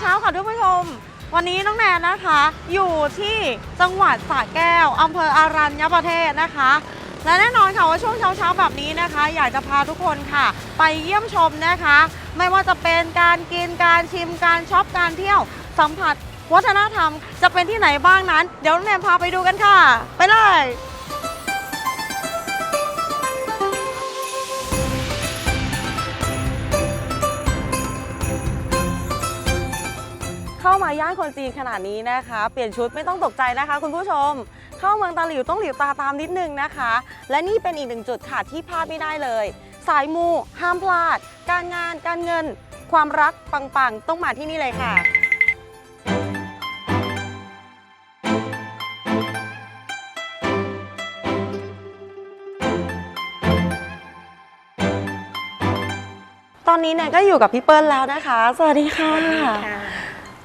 เช้าค่ะท่านผู้ชม วันนี้น้องแนนนะคะ อยู่ที่จังหวัดสระแก้วอำเภออารัญญประเทศนะคะ และแน่นอนค่ะว่าช่วงเช้าๆแบบนี้นะคะ อยากจะพาทุกคนค่ะ ไปเยี่ยมชมนะคะ ไม่ว่าจะเป็นการกินการชิมการช็อปการเที่ยวสัมผัสวัฒนธรรมจะเป็นที่ไหนบ้างนั้น เดี๋ยวน้องแนนพาไปดูกันค่ะ ไปเลย ย่านคนจีนขนาดนี้นะคะ เปลี่ยนชุดไม่ต้องตกใจนะคะ คุณผู้ชม เข้าเมืองตาหลิวต้องหลิวตาตามนิดนึงนะคะ และนี่เป็นอีกหนึ่งจุดค่ะที่พลาดไม่ได้เลย สายมู ห้ามพลาด การงานการเงิน ความรักปังๆ ต้องมาที่นี่เลยค่ะตอนนี้เนี่ยก็อยู่กับพี่เปิ้ลแล้วนะคะ สวัสดีค่ะ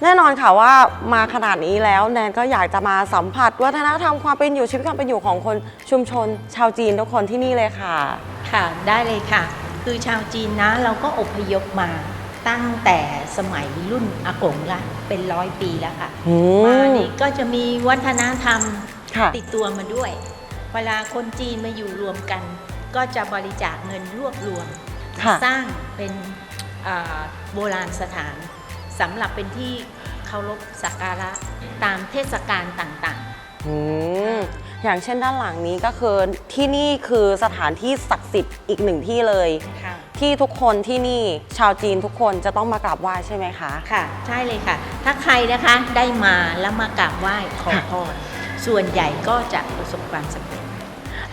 แน่นอนค่ะว่ามาขนาดนี้แล้วแนนก็อยากจะมาสัมผัส วัฒนธรรมความเป็นอยู่ชีวิตความเป็นอยู่ของคนชุมชน ชาวจีนทุกคนที่นี่เลยค่ะ ค่ะได้เลยค่ะ คือชาวจีนนะเราก็อพยพมาตั้งแต่สมัยรุ่นอากงละเป็นร้อยปีแล้วค่ะอืมามนี่ก็จะมีวัฒนธรรมค่ะ ติดตัวมาด้วย เวลาคนจีนมาอยู่รวมกัน ก็จะบริจาคเงินรวบรวม ค่ะ สร้างเป็นอ่าโบราณสถาน สำหรับเป็นที่เคารพสักการะตามเทศกาลต่างอืมอย่างเช่นด้านหลังนี้ก็คือที่นี่คือสถานที่ศักดิ์สิทธิ์อีกหนึ่งที่เลย ๆ ค่ะ ที่ทุกคนที่นี่ชาวจีนทุกคนจะต้องมากราบไหว้ใช่ไหมคะ ค่ะ ใช่เลยค่ะ ถ้าใครนะคะได้มาแล้วมากราบไหว้ขอพรส่วนใหญ่ก็จะประสบความสำเร็จ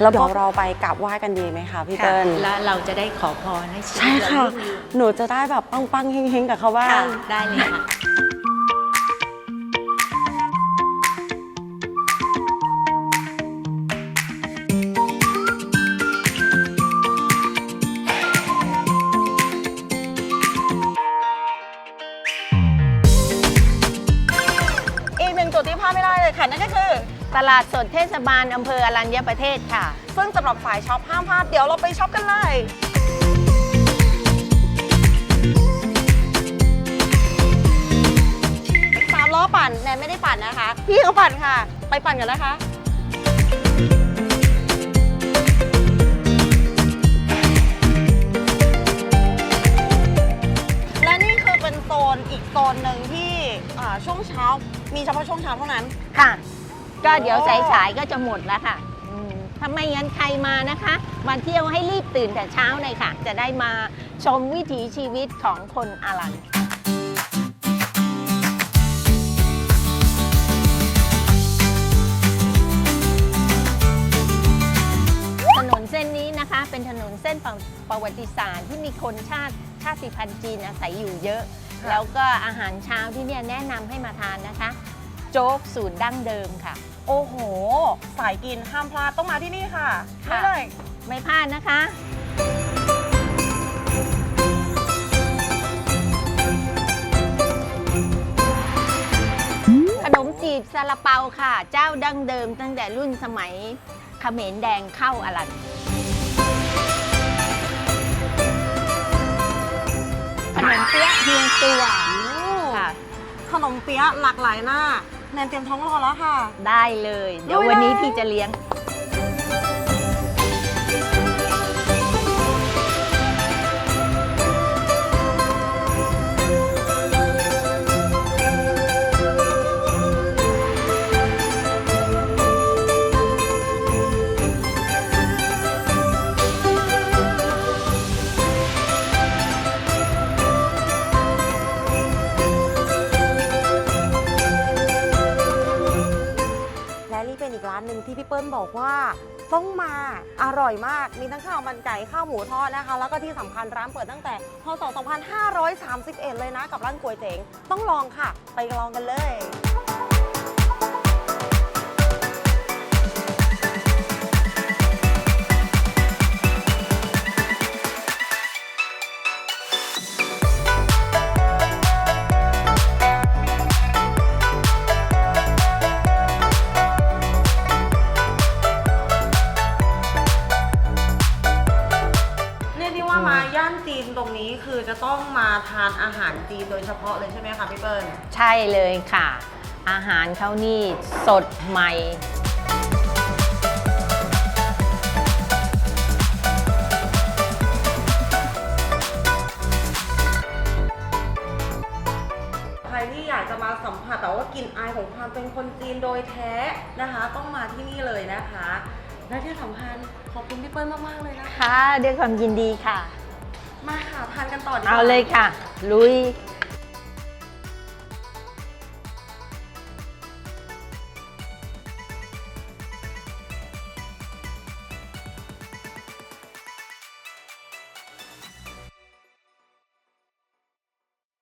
แล้วเดี๋ยวเราไปกราบไหว้กันดีไหมคะพี่ค่ะเปิ้ลแล้วเราจะได้ขอพรให้ชีใช่วิตเราค่ะรุ่งเรืองหนูจะได้แบบปังๆเฮงๆกับเขาบ้าค่ะงได้เลยค่ะ ตลาดสดเทศบาลอำเภออรัญญประเทศค่ะ ซึ่งสำหรับสายช็อปห้ามพลาดเดี๋ยวเราไปช็อปกันเลย สามล้อปั่นแนนไม่ได้ปั่นนะคะ พี่เขาปั่นค่ะ ไปปั่นกันนะคะ และนี่คือเป็นโซนอีกโซนหนึ่งที่อ่าช่วงเช้ามีเฉพาะช่วงเช้าเท่านั้น ค่ะ ก็เดี๋ยวโอ้สายๆก็จะหมดแล้วค่ะอืมถ้าไม่งั้นใครมานะคะมาเที่ยวให้รีบตื่นแต่เช้าเลยค่ะ จะได้มาชมวิถีชีวิตของคนอารัน ถนนเส้นนี้นะคะ เป็นถนนเส้นประประวัติศาสตร์ที่มีคนชาติชาติพันธุ์จีนอาศัยอยู่เยอะค่ะแล้วก็อาหารเช้าที่เนี่ยแนะนำให้มาทานนะคะโจ๊กสูตรดั้งเดิมค่ะ โอ้โห สายกินห้ามพลาดต้องมาที่นี่ค่ะค่ะ นี่เลยไม่พลาดนะคะ ขนมจีบซาลาเปาค่ะ เจ้าดั้งเดิมตั้งแต่รุ่นสมัยเขมรแดงเข้าอลัน ขนมเปี๊ยะเฮียงตัวค่ะ ขนมเปี๊ยะหลากหลายหน้า แนนเตรียมท้องรอแล้วค่ะ ได้เลย เดี๋ยวลุยวันนี้เลยพี่จะเลี้ยงานหนึ่งที่พี่เปิ้ลบอกว่าต้องมาอร่อยมาก มีทั้งข้าวมันไก่ข้าวหมูทอดนะคะ แล้วก็ที่สำคัญร้านเปิดตั้งแต่พศ 2531 เลยนะ กับร้านก๋วยเจ๋ง ต้องลองค่ะ ไปลองกันเลย คือจะต้องมาทานอาหารจีนโดยเฉพาะเลยใช่ไหมคะพี่เปิ้ลใช่เลยค่ะ อาหารเขานี่สดใหม่ ใครที่อยากจะมาสัมผัสแต่ว่ากลิ่นอายของความเป็นคนจีนโดยแท้นะคะ ต้องมาที่นี่เลยนะคะ และที่สำคัญขอบคุณพี่เปิ้ลมากๆเลยนะคะ ค่ะ ด้วยความยินดีค่ะ มาค่ะทานกันต่อดีกว่า เอาเลยค่ะ ลุย